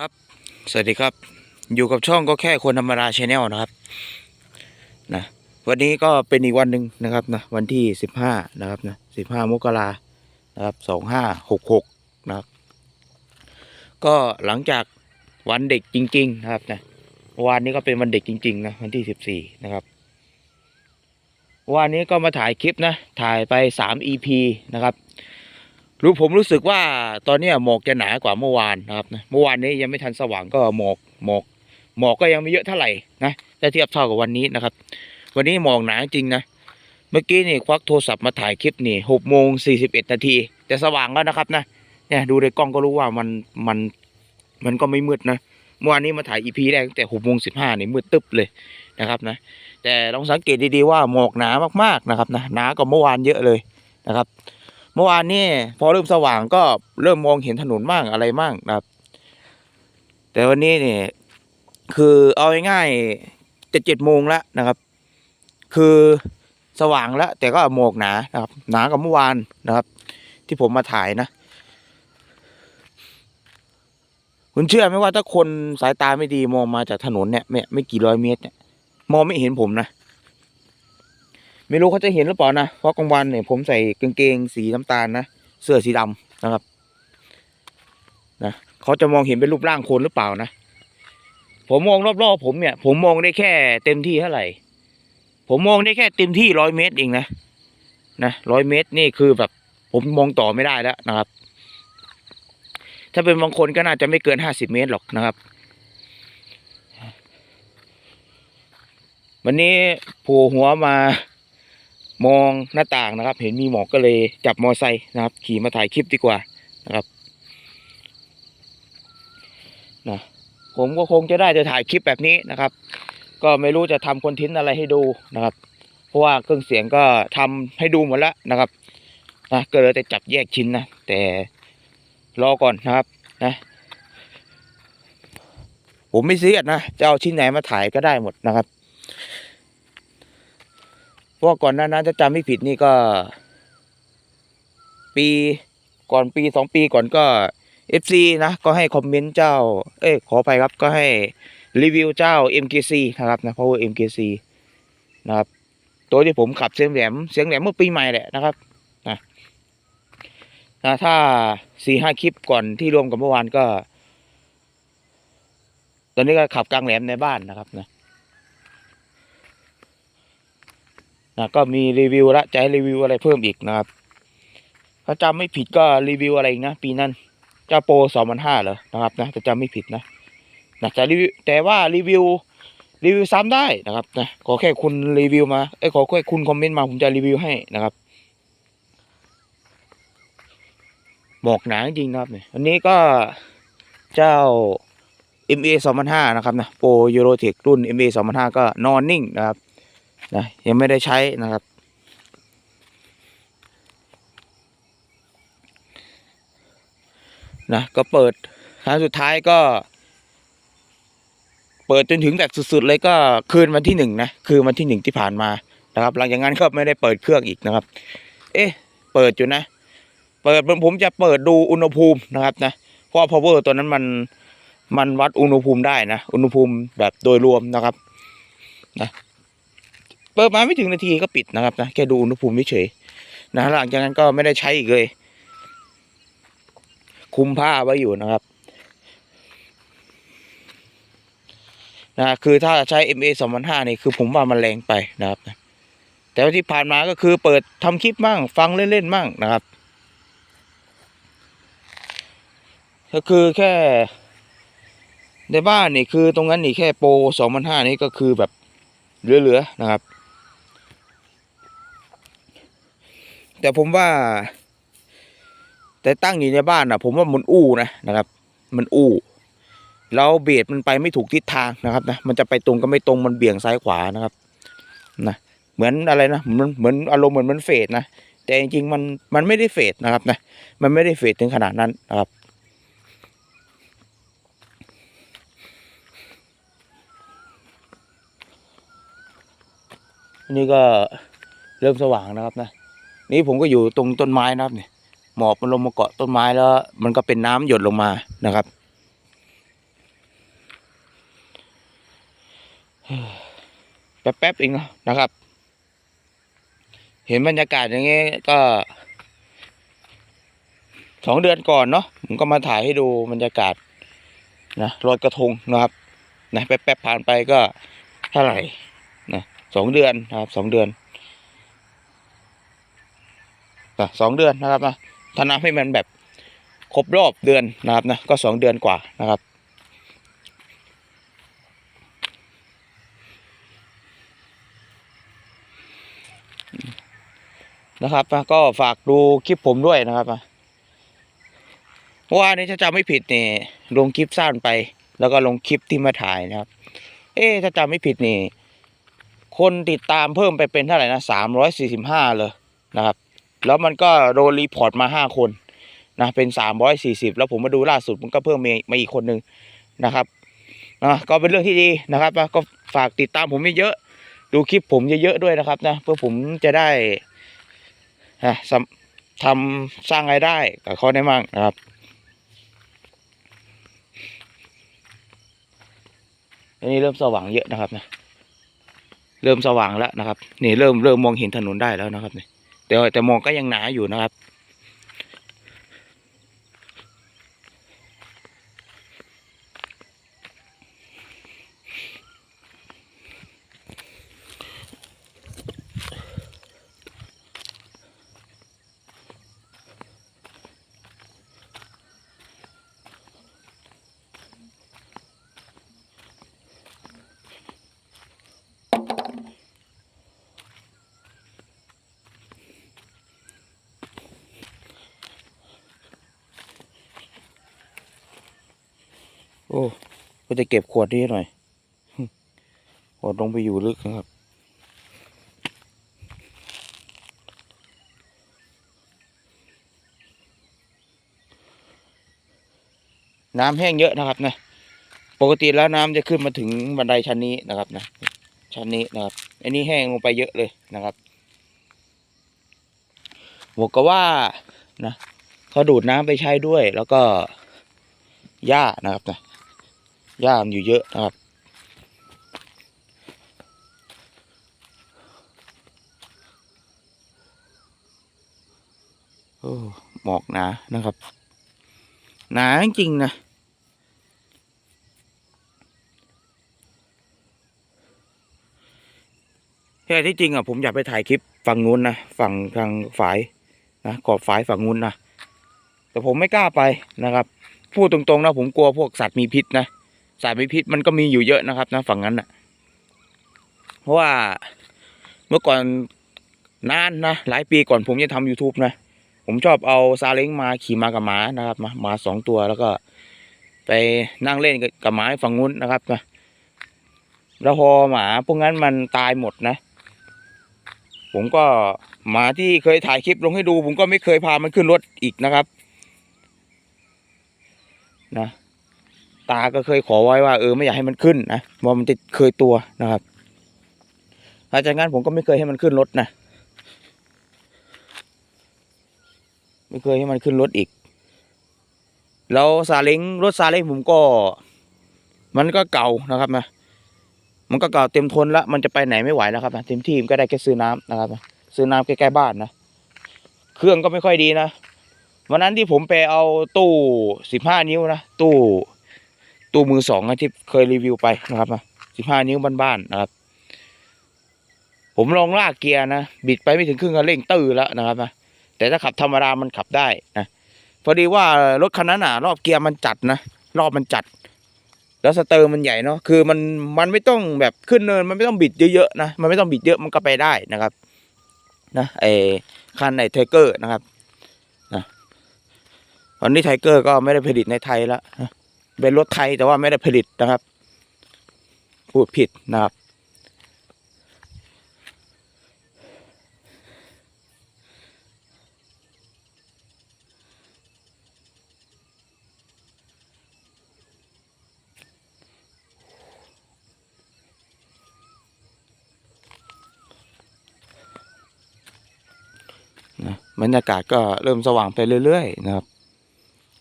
ครับ สวัสดีครับ อยู่กับช่องก็แค่คนธรรมดาชาแนลนะครับ นะ วันนี้ก็เป็นอีกวันหนึ่งนะครับนะ วันที่สิบห้านะครับนะสิบห้ามกรานะครับสองห้าหกหกนะครับ ก็หลังจากวันเด็กจริง ๆ นะครับนะวานนี้ก็เป็นวันเด็กจริง ๆ นะ วันที่สิบสี่นะครับวานนี้ก็มาถ่ายคลิปนะ ถ่ายไปสาม EP นะครับ รู้ผมรู้สึกว่าตอนนี้หมอกจะหนากว่าเมื่อวานนะครับนะเมื่อวานนี้ยังไม่ทันสว่างก็หมอกหมอกหมอกก็ยังไม่เยอะเท่าไหร่นะถ้าเทียบเท่ากับวันนี้นะครับ วันนี้หมอกหนาจริงนะเมื่อกี้นี่ควักโทรศัพท์มาถ่ายคลิปนี่หกโมงสี่สิบเอ็ดนาทีแต่สว่างแล้วนะครับนะเนี่ยดูในกล้องก็รู้ว่ามันมันมันก็ไม่มืดนะเมื่อวานนี้มาถ่ายอีพีแรกตั้งแต่หกโมงสิบห้านี่มืดตึ๊บเลยนะครับนะ แต่ลองสังเกตดีๆว่าหมอกหนามากๆนะครับนะหนากว่าเมื่อวานเยอะเลยนะครับ เมื่อวานนี่พอเริ่มสว่างก็เริ่มมองเห็นถนนมั่งอะไรมั่งนะครับ แต่วันนี้เนี่ยคือเอาง่ายๆจะเจ็ดโมงแล้วนะครับ คือสว่างแล้ว แต่ก็หมอกหนานะครับ หนากว่าเมื่อวานนะครับ ที่ผมมาถ่ายนะคุณเชื่อไหมว่าถ้าคนสายตาไม่ดีมองมาจากถนนเนี่ยไม่ไม่กี่ร้อยเมตรเนี่ยมองไม่เห็นผมนะ ไม่รู้เขาจะเห็นหรือเปล่านะ เพราะกลางวันเนี่ยผมใส่กางเกงสีน้ำตาลนะ เสื้อสีดำนะครับ นะเขาจะมองเห็นเป็นรูปร่างคนหรือเปล่านะ ผมมองรอบๆผมเนี่ย ผมมองได้แค่เต็มที่เท่าไหร่ ผมมองได้แค่เต็มที่ร้อยเมตรเองนะ นะร้อยเมตรนี่คือแบบ ผมมองต่อไม่ได้แล้วนะครับ ถ้าเป็นบางคนก็น่าจะไม่เกินห้าสิบเมตรหรอกนะครับวันนี้ผล่หัวมา มองหน้าต่างนะครับ เห็นมีหมอกก็เลยจับมอไซค์นะครับ ขี่มาถ่ายคลิปดีกว่านะครับนะผมก็คงจะได้จะถ่ายคลิปแบบนี้นะครับ ก็ไม่รู้จะทำคอนเทนต์อะไรให้ดูนะครับ เพราะว่าเครื่องเสียงก็ทำให้ดูหมดแล้วนะครับนะก็เลยแต่จับแยกชิ้นนะแต่รอก่อนนะครับนะผมไม่ซีเรียสนะจะเอาชิ้นไหนมาถ่ายก็ได้หมดนะครับ ราะก่อนหน้านั้นถ้าจำไม่ผิดนี่ก็ ปีก่อนปีสองปีก่อนก็เอฟซีนะ ก็ให้คอมเมนต์เจ้า เอ้ยขอไปครับก็ให้รีวิวเจ้า MKC นะครับนะ power MKC นะครับ ตัวที่ผมขับเสียงแหลมเสียงแหลมเมื่อปีใหม่แหละนะครับนะนะถ้าสี่ห้าคลิปก่อนที่รวมกับเมื่อวานก็ ตอนนี้ก็ขับกลางแหลมในบ้านนะครับนะ นะก็มีรีวิวละจะให้รีวิวอะไรเพิ่มอีกนะครับ ถ้าจำไม่ผิดก็รีวิวอะไรอีกนะปีนั้นเจ้าโปรสองพันห้าเหรอนะครับนะถ้าจำไม่ผิดนะนะจะรีวิวแต่ว่ารีวิวรีวิวซ้ำได้นะครับนะขอแค่คุณรีวิวมาเอ้ขอแค่คุณคอมเมนต์มาผมจะรีวิวให้นะครับหมอกหนาจริงนะครับเนี่ยอันนี้ก็เจ้า MA 2005 นะครับนะโปรยูโรเทครุ่น MA 2005 ก็นอนนิ่งนะครับ นะยังไม่ได้ใช้นะครับ นะก็เปิดครั้งสุดท้ายก็ เปิดจนถึงแบบสุดๆเลยก็คืนวันที่หนึ่งนะคืนวันที่หนึ่งที่ผ่านมานะครับ หลังจากนั้นก็ไม่ได้เปิดเครื่องอีกนะครับ เอ๊ะ เปิดอยู่นะ เปิดผมจะเปิดดูอุณหภูมินะครับนะเพราะ power ตัวนั้นมันมันวัดอุณหภูมิได้นะ อุณหภูมิแบบโดยรวมนะครับนะ เปิดมาไม่ถึงนาทีก็ปิดนะครับนะแค่ดูอุณหภูมิเฉยนะหลังจากนั้นก็ไม่ได้ใช้อีกเลย คุมผ้าไว้อยู่นะครับนะคือถ้าใช้ MA 2005นี่คือผมว่ามันแรงไปนะครับนะแต่ว่าที่ผ่านมาก็คือเปิดทำคลิปมั่งฟังเล่นๆมั่งนะครับ ก็คือแค่ในบ้านนี่คือตรงนั้นนี่แค่โปร2005นี่ก็คือแบบเหลือๆนะครับ แต่ผมว่า แต่ตั้งอยู่ในบ้านนะผมว่ามันอู้นะนะครับ มันอู้แล้วเบียดมันไปไม่ถูกทิศทางนะครับนะมันจะไปตรงก็ไม่ตรงมันเบี่ยงซ้ายขวานะครับนะเหมือนอะไรนะเหมือนเหมือนอารมณ์เหมือนมันเฟดนะแต่จริงๆมันมันไม่ได้เฟดนะครับนะมันไม่ได้เฟดถึงขนาดนั้นนะครับนนี้ก็เริ่มสว่างนะครับนะ นี่ผมก็อยู่ตรงต้นไม้นะครับเนี่ยหมอกมันลงมาเกาะต้นไม้แล้ว มันก็เป็นน้ำหยดลงมานะครับแป๊บๆเองนะครับ เห็นบรรยากาศอย่างนี้ก็สองเดือนก่อนเนาะผมก็มาถ่ายให้ดูบรรยากาศนะลอยกระทงนะครับนะแป๊บๆผ่านไปก็เท่าไหร่นะสองเดือนครับสองเดือน สองเดือนนะครับนะถ้านับให้มันแบบครบรอบเดือนนะครับนะก็สองเดือนกว่านะครับนะครับนะก็ฝากดูคลิปผมด้วยนะครับนะเพราะว่านี่ถ้าจำไม่ผิดนี่ลงคลิปสั้นไป แล้วก็ลงคลิปที่มาถ่ายนะครับ เอ๊ถ้าจำไม่ผิดนี่ คนติดตามเพิ่มไปเป็นเท่าไหร่นะสามร้อยสี่สิบห้าเลยนะครับ แล้วมันก็โดนรีพอร์ตมาห้าคนนะเป็นสามร้อยสี่สิบแล้วผมมาดูล่าสุดมันก็เพิ่มมามาอีกคนหนึ่งนะครับนะก็เป็นเรื่องที่ดีนะครับ ก็ฝากติดตามผมเยอะๆดูคลิปผมเยอะๆด้วยนะครับนะเพื่อผมจะได้ทำสร้างรายได้กับเขาได้มั่งนะครับอันนี้เริ่มสว่างเยอะนะครับนะเริ่มสว่างแล้วนะครับ นี่เริ่มเริ่มมองเห็นถนนได้แล้วนะครับนี่ แต่แต่มองก็ยังหนาอยู่นะครับ โอ้ก็จะเก็บขวดนี้หน่อย ขวดลงไปอยู่ลึกนะครับ น้ำแห้งเยอะนะครับนะปกติแล้วน้ำจะขึ้นมาถึงบันไดชั้นนี้นะครับนะ ชั้นนี้นะครับ อันนี้แห้งลงไปเยอะเลยนะครับบอกก็ว่านะเขาดูดน้ำไปใช้ด้วย แล้วก็หญ้านะครับนะ หญ้ามันอยู่เยอะนะครับ โอ้หมอกหนานะครับ หนาจริงนะแต่ที่จริงอะผมอยากไปถ่ายคลิปฝั่งนู้นนะฝั่งทางฝายนะขอบฝายฝั่งนู้นนะแต่ผมไม่กล้าไปนะครับ พูดตรงๆนะผมกลัวพวกสัตว์มีพิษนะ สัตว์มีพิษมันก็มีอยู่เยอะนะครับนะฝั่งนั้นนะเพราะว่าเมื่อก่อนนานนะหลายปีก่อนผมจะทำ YouTube นะ ผมชอบเอาซาเล้งมาขี่มากับหมานะครับมาหมาสองตัวแล้วก็ ไปนั่งเล่นกับหมาฝั่งนู้นนะครับนะแล้วพอหมาพวกนั้นมันตายหมดนะ ผมก็หมาที่เคยถ่ายคลิปลงให้ดู ผมก็ไม่เคยพามันขึ้นรถอีกนะครับ นะ ตาก็เคยขอไว้ว่าเออไม่อยากให้มันขึ้นนะเพราะมันจะเคยตัวนะครับหลังจากนั้นผมก็ไม่เคยให้มันขึ้นรถนะไม่เคยให้มันขึ้นรถอีก แล้วซาเล้งรถซาเล้งผมก็ มันก็เก่านะครับนะมันก็เก่าเต็มทนแล้วมันจะไปไหนไม่ไหวแล้วครับนะเต็มที่มันก็ได้แค่ซื้อน้ำนะครับนะซื้อน้ำใกล้ๆบ้านนะเครื่องก็ไม่ค่อยดีนะวันนั้นที่ผมไปเอาตู้สิบห้านิ้วนะตู้ ตู้มือสองนะที่เคยรีวิวไปนะครับนะสิบห้านิ้วบ้านๆนะครับ ผมลองลากเกียร์นะ บิดไปไม่ถึงครึ่งก็เร่งตื้อแล้วนะครับนะแต่ถ้าขับธรรมดามันขับได้นะพอดีว่ารถคันนั้นน่ะ รอบเกียร์มันจัดนะ รอบมันจัด แล้วสเตอร์มันใหญ่เนาะคือมันมันไม่ต้องแบบขึ้นเนินมันไม่ต้องบิดเยอะๆนะมันไม่ต้องบิดเยอะมันก็ไปได้นะครับนะไอคันไอเทเกอร์นะครับนะตอนนี้ไทเกอร์ก็ไม่ได้ผลิตในไทยแล้วนะ เป็นรถไทยแต่ว่าไม่ได้ผลิตนะครับ พูดผิดนะครับนะบรรยากาศก็เริ่มสว่างไปเรื่อยๆนะครับ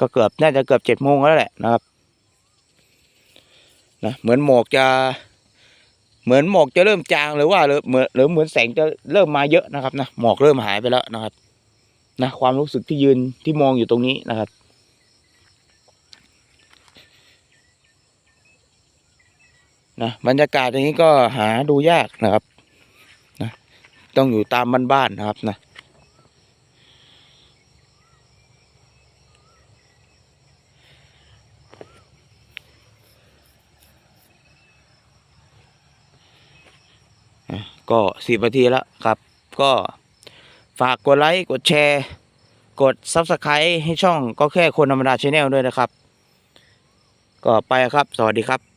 ก็เกือบน่าจะเกือบเจ็ดโมงแล้วแหละนะครับ นะเหมือนหมอกจะ เหมือนหมอกจะเริ่มจางหรือว่าหรือเหมือนหรือเหมือนแสงจะเริ่มมาเยอะนะครับนะหมอกเริ่มหายไปแล้วนะครับนะความรู้สึกที่ยืนที่มองอยู่ตรงนี้นะครับนะบรรยากาศอย่างนี้ก็หาดูยากนะครับนะต้องอยู่ตามบ้านๆนะครับนะอะ ก็สิบนาทีแล้วครับ ก็ฝากกดไลค์กดแชร์ กด s u b สไครต์ให้ช่องก็แค่คนธรรมดาชาแนลด้วยนะครับ ก็ไปครับ สวัสดีครับ